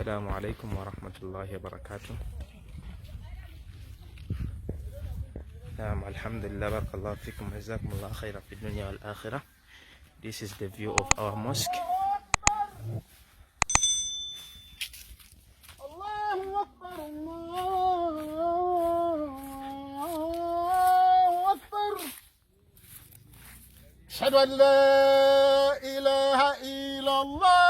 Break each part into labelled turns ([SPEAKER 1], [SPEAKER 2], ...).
[SPEAKER 1] السلام عليكم ورحمة الله وبركاته. نعم الحمد لله بارك الله فيكم جزاكم الله خيرا في الدنيا والآخرة. This is the view of our mosque.
[SPEAKER 2] أشهد أن لا إله إلا الله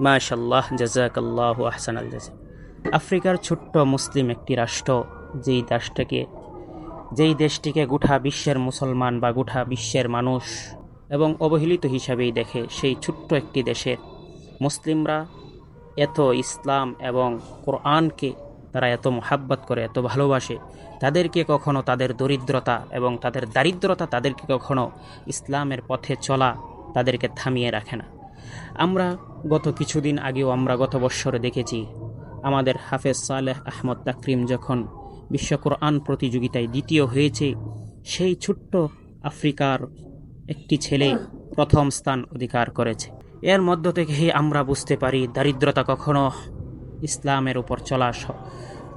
[SPEAKER 3] মাশাল্লাহ জাজাকাল্লাহ আহসান আল জাজা আফ্রিকার ছোট্ট মুসলিম একটি রাষ্ট্র, যেই দেশটাকে, যেই দেশটিকে গোটা বিশ্বের মুসলমান বা গোটা বিশ্বের মানুষ এবং অবহেলিত হিসাবেই দেখে, সেই ছোট্ট একটি দেশের মুসলিমরা এত ইসলাম এবং কোরআনকে তারা এত মোহাব্বত করে, এত ভালোবাসে, তাদেরকে কখনো তাদের দরিদ্রতা এবং তাদের দারিদ্রতা তাদেরকে কখনো ইসলামের পথে চলা তাদেরকে থামিয়ে রাখে না। আমরা গত কিছুদিন আগেও আমরা গত বৎসরে দেখেছি, আমাদের হাফেজ সালেহ আহমদ তাকরিম যখন বিশ্ব কোরআন প্রতিযোগিতায় দ্বিতীয় হয়েছে, সেই ছোট্ট আফ্রিকার একটি ছেলে প্রথম স্থান অধিকার করেছে। এর মধ্য থেকেই আমরা বুঝতে পারি, দারিদ্রতা কখনো ইসলামের উপর চলা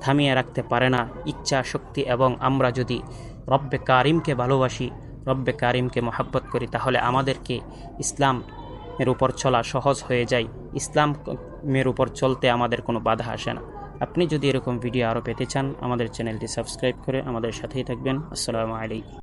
[SPEAKER 3] থামিয়ে রাখতে পারে না। ইচ্ছা, শক্তি এবং আমরা যদি রব্বে কারিমকে ভালোবাসি, রব্বে কারিমকে মহাব্বত করি, তাহলে আমাদেরকে ইসলাম এর উপর চলা সহজ হয়ে যায়। ইসলাম এর উপর চলতে আমাদের কোনো বাধা আসে না। আপনি যদি এরকম ভিডিও আরও পেতে চান, আমাদের চ্যানেলটি সাবস্ক্রাইব করে আমাদের সাথেই থাকবেন। আসসালামু আলাইকুম।